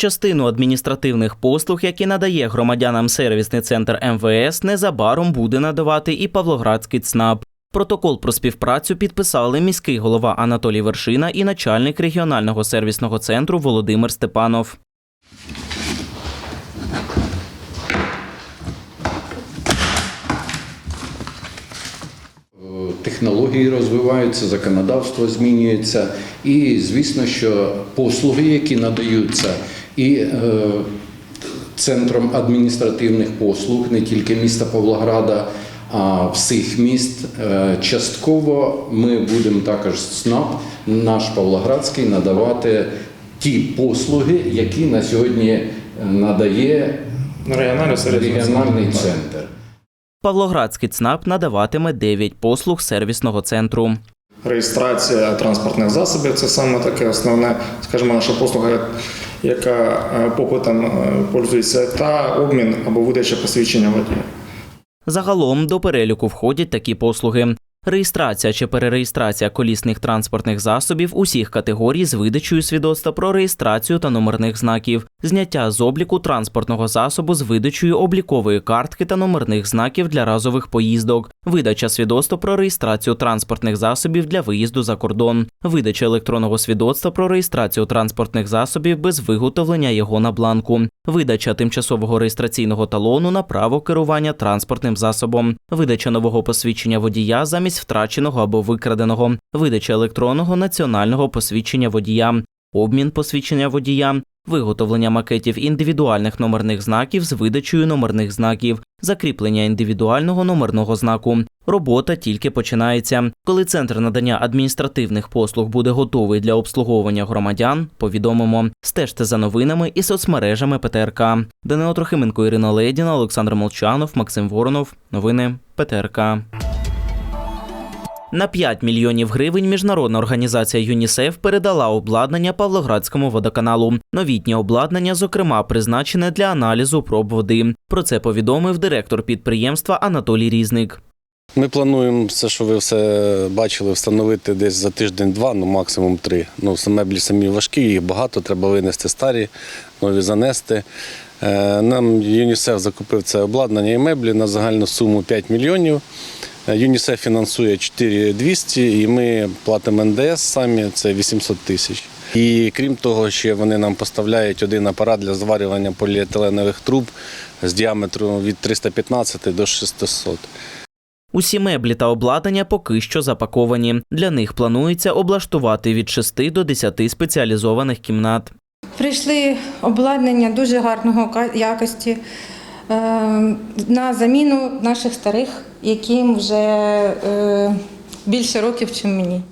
Частину адміністративних послуг, які надає громадянам сервісний центр МВС, незабаром буде надавати і Павлоградський ЦНАП. Протокол про співпрацю підписали міський голова Анатолій Вершина і начальник регіонального сервісного центру Володимир Степанов. Технології розвиваються, законодавство змінюється, і звісно, що послуги, які надаються, і е, центром адміністративних послуг не тільки міста Павлограда, а всіх міст. е, Частково ми будемо також СНАП, наш Павлоградський, надавати ті послуги, які на сьогодні надає Регіональний центр. Павлоградський ЦНАП надаватиме 9 послуг сервісного центру. Реєстрація транспортних засобів це саме таке основне, скажімо, наша послуга, яка е, попитом е, пользується, та обмін або видача посвідчення водія. Загалом до переліку входять такі послуги: реєстрація чи перереєстрація колісних транспортних засобів усіх категорій з видачею свідоцтва про реєстрацію та номерних знаків, зняття з обліку транспортного засобу з видачею облікової картки та номерних знаків для разових поїздок, видача свідоцтва про реєстрацію транспортних засобів для виїзду за кордон, видача електронного свідоцтва про реєстрацію транспортних засобів без виготовлення його на бланку, видача тимчасового реєстраційного талону на право керування транспортним засобом, видача нового посвідчення водія замість втраченого або викраденого, видача електронного національного посвідчення водія, обмін посвідчення водія, виготовлення макетів індивідуальних номерних знаків з видачею номерних знаків, закріплення індивідуального номерного знаку. Робота тільки починається. Коли центр надання адміністративних послуг буде готовий для обслуговування громадян, повідомимо. Стежте за новинами і соцмережами ПТРК. Данило Трохименко, Ірина Ледіна, Олександр Молчанов, Максим Воронов. Новини ПТРК. На 5 мільйонів гривень міжнародна організація ЮНІСЕФ передала обладнання Павлоградському водоканалу. Новітнє обладнання, зокрема, призначене для аналізу проб води. Про це повідомив директор підприємства Анатолій Різник. Ми плануємо все, що ви все бачили, встановити десь за тиждень-два, ну максимум три. Ну, меблі самі важкі, їх багато, треба винести старі, нові занести. Е, Нам ЮНІСЕФ закупив це обладнання і меблі на загальну суму 5 мільйонів. ЮНІСЕФ фінансує 4200 і ми платимо НДС самі, це 800 тисяч. І крім того, ще вони нам поставляють один апарат для зварювання поліетиленових труб з діаметром від 315 до 600. Усі меблі та обладнання поки що запаковані. Для них планується облаштувати від 6 до 10 спеціалізованих кімнат. Прийшли обладнання дуже гарного якості е, на заміну наших старих, яким вже е, більше років, ніж мені.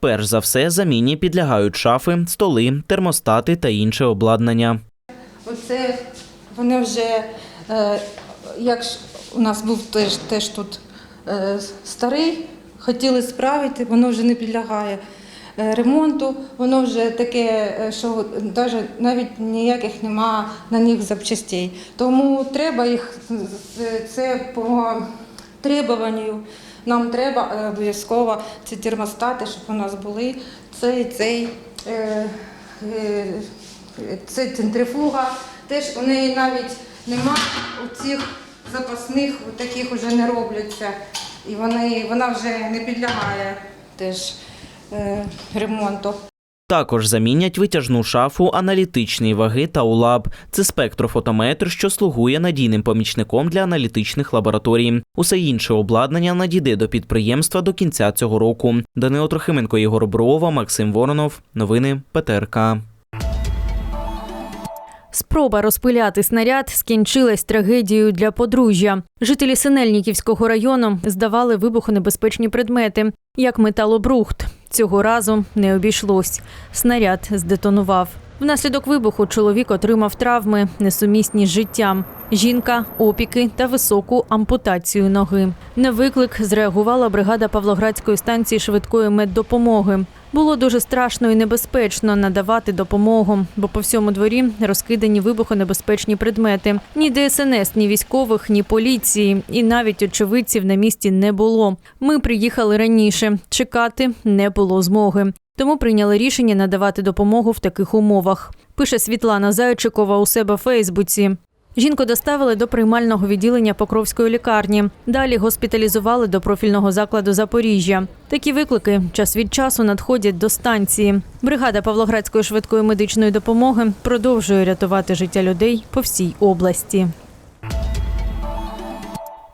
Перш за все, заміні підлягають шафи, столи, термостати та інше обладнання. Оце вони вже, е, як у нас був теж, теж тут е, старий, хотіли справити, воно вже не підлягає е, ремонту, воно вже таке, е, що даже, навіть ніяких нема на них запчастей. Тому треба їх, з- це по требуванню. Нам треба е, обов'язково ці термостати, щоб у нас були. Цей, цей, е, е, це центрифуга. Теж у неї навіть нема цих запасних, таких вже не робляться. І вони, вона вже не підлягає теж е, ремонту. Також замінять витяжну шафу аналітичної ваги та УЛАБ. Це спектрофотометр, що слугує надійним помічником для аналітичних лабораторій. Усе інше обладнання надійде до підприємства до кінця цього року. Данило Трохименко, Ігор Брова, Максим Воронов. Новини ПТРК. Спроба розпиляти снаряд скінчилась трагедією для подружжя. Жителі Синельниківського району здавали вибухонебезпечні предмети, як металобрухт. Цього разу не обійшлось. Снаряд здетонував. Внаслідок вибуху чоловік отримав травми, несумісні з життям. Жінка, опіки та високу ампутацію ноги. На виклик зреагувала бригада Павлоградської станції швидкої меддопомоги. Було дуже страшно і небезпечно надавати допомогу, бо по всьому дворі розкидані вибухонебезпечні предмети. Ні ДСНС, ні військових, ні поліції, і навіть очевидців на місці не було. Ми приїхали раніше. Чекати не було змоги. Тому прийняли рішення надавати допомогу в таких умовах. пише Світлана Зайчикова у себе в Фейсбуці. Жінку доставили до приймального відділення Покровської лікарні. Далі госпіталізували до профільного закладу Запоріжжя. Такі виклики час від часу надходять до станції. Бригада Павлоградської швидкої медичної допомоги продовжує рятувати життя людей по всій області.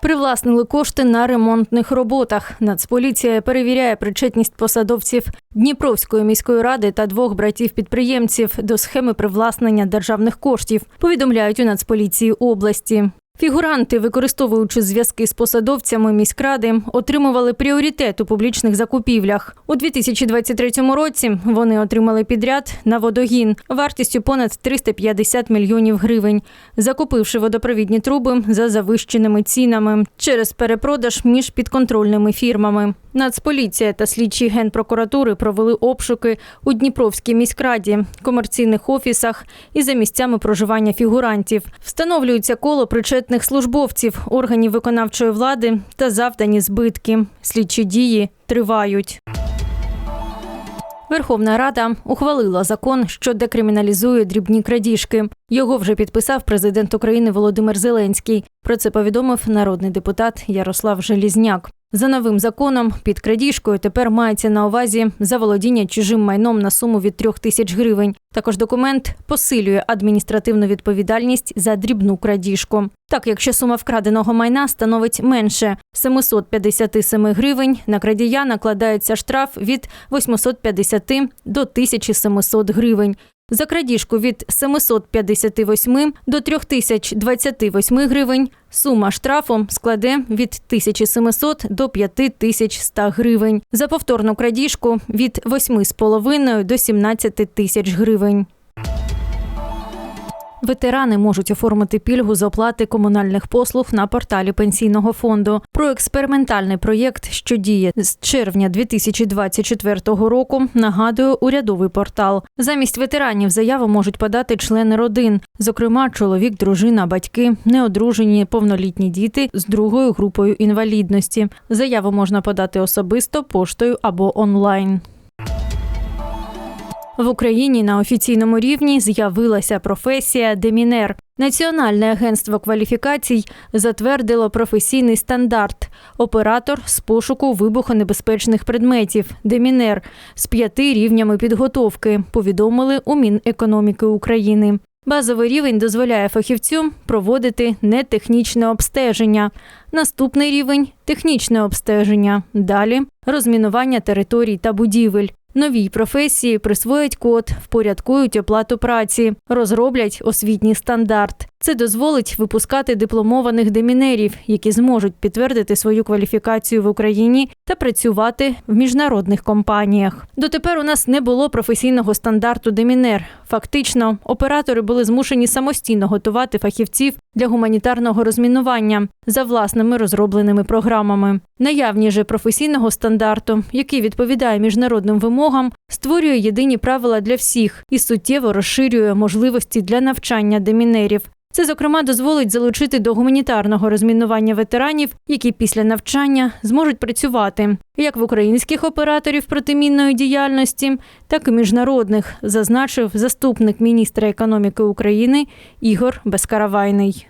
Привласнили кошти на ремонтних роботах. Нацполіція перевіряє причетність посадовців Дніпровської міської ради та двох братів-підприємців до схеми привласнення державних коштів. Повідомляють у Нацполіції області. Фігуранти, використовуючи зв'язки з посадовцями міськради, отримували пріоритет у публічних закупівлях. У 2023 році вони отримали підряд на водогін вартістю понад 350 мільйонів гривень, закупивши водопровідні труби за завищеними цінами через перепродаж між підконтрольними фірмами. Нацполіція та слідчі генпрокуратури провели обшуки у Дніпровській міськраді, комерційних офісах і за місцями проживання фігурантів. Встановлюється коло причетних службовців органів виконавчої влади та завдані збитки. Слідчі дії тривають. Верховна Рада ухвалила закон, що декриміналізує дрібні крадіжки. Його вже підписав президент України Володимир Зеленський. Про це повідомив народний депутат Ярослав Желізняк. За новим законом під крадіжкою тепер мається на увазі заволодіння чужим майном на суму від трьох тисяч гривень. Також документ посилює адміністративну відповідальність за дрібну крадіжку. Так, якщо сума вкраденого майна становить менше 757 гривень, на крадія накладається штраф від 850 до 1700 гривень. За крадіжку від 758 до 3028 гривень сума штрафу складе від 1700 до 5100 гривень. За повторну крадіжку від 8,5 до 17 тисяч гривень. Ветерани можуть оформити пільгу з оплати комунальних послуг на порталі пенсійного фонду. Про експериментальний проєкт, що діє з червня 2024 року, нагадує урядовий портал. Замість ветеранів заяву можуть подати члени родин, зокрема, чоловік, дружина, батьки, неодружені, повнолітні діти з другою групою інвалідності. Заяву можна подати особисто поштою або онлайн. В Україні на офіційному рівні з'явилася професія демінер. Національне агентство кваліфікацій затвердило професійний стандарт оператор з пошуку вибухонебезпечних предметів демінер з п'яти рівнями підготовки. Повідомили у Мінекономіки України. Базовий рівень дозволяє фахівцю проводити нетехнічне обстеження. Наступний рівень технічне обстеження. Далі розмінування територій та будівель. Новій професії присвоять код, впорядкують оплату праці, розроблять освітній стандарт. Це дозволить випускати дипломованих демінерів, які зможуть підтвердити свою кваліфікацію в Україні та працювати в міжнародних компаніях. Дотепер у нас не було професійного стандарту демінер. Фактично, оператори були змушені самостійно готувати фахівців для гуманітарного розмінування за власними розробленими програмами. Наявність же професійного стандарту, який відповідає міжнародним вимогам, створює єдині правила для всіх і суттєво розширює можливості для навчання демінерів. Це, зокрема, дозволить залучити до гуманітарного розмінування ветеранів, які після навчання зможуть працювати як в українських операторів протимінної діяльності, так і міжнародних, зазначив заступник міністра економіки України Ігор Безкаравайний.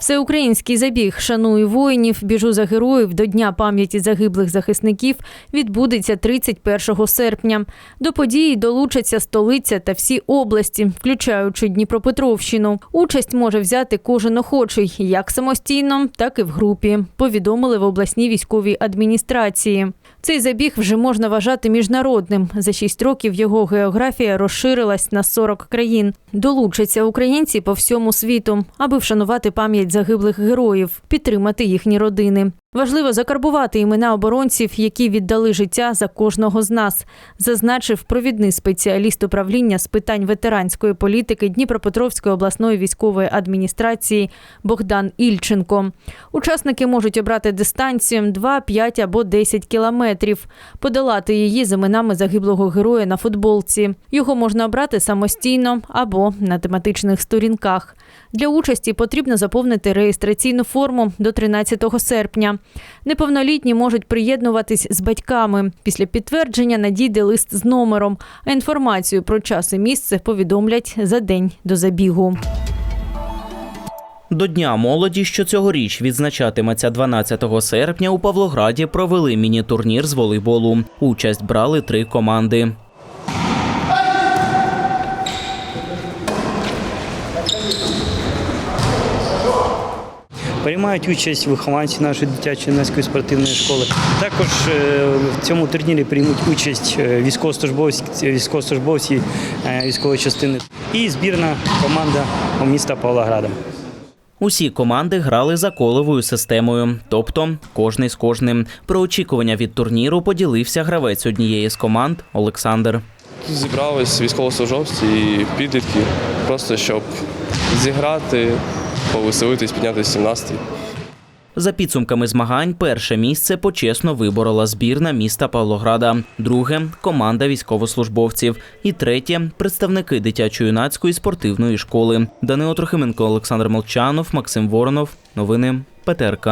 Всеукраїнський забіг Шаную воїнів, біжу за героїв до Дня пам'яті загиблих захисників відбудеться 31 серпня. До події долучаться столиця та всі області, включаючи Дніпропетровщину. Участь може взяти кожен охочий, як самостійно, так і в групі. Повідомили в обласній військовій адміністрації. Цей забіг вже можна вважати міжнародним. За шість років його географія розширилась на 40 країн. Долучаться українці по всьому світу, аби вшанувати пам'ять загиблих героїв, підтримати їхні родини. Важливо закарбувати імена оборонців, які віддали життя за кожного з нас, зазначив провідний спеціаліст управління з питань ветеранської політики Дніпропетровської обласної військової адміністрації Богдан Ільченко. Учасники можуть обрати дистанцію 2, 5 або 10 кілометрів, подолати її з іменами загиблого героя на футболці. Його можна обрати самостійно або на тематичних сторінках. Для участі потрібно заповнити реєстраційну форму до 13 серпня. Неповнолітні можуть приєднуватись з батьками. Після підтвердження надійде лист з номером. А інформацію про час і місце повідомлять за день до забігу. До Дня молоді, що цьогоріч відзначатиметься 12 серпня, у Павлограді провели міні-турнір з волейболу. Участь брали три команди. Приймають участь вихованці нашої дитячої юнацької спортивної школи. Також е, в цьому турнірі приймуть участь е, військовослужбовці, військовослужбовці е, військової частини і збірна команда міста Павлограда. Усі команди грали за коловою системою, тобто кожний з кожним. Про очікування від турніру поділився гравець однієї з команд Олександр. Тут зібрались військовослужбовці і підлітки, просто щоб зіграти, повеселитись, піднятися настрій. За підсумками змагань, перше місце почесно виборола збірна міста Павлограда, друге команда військовослужбовців і третє представники дитячо-юнацької спортивної школи. Данило Трохименко, Олександр Молчанов, Максим Воронов. Новини ПТРК.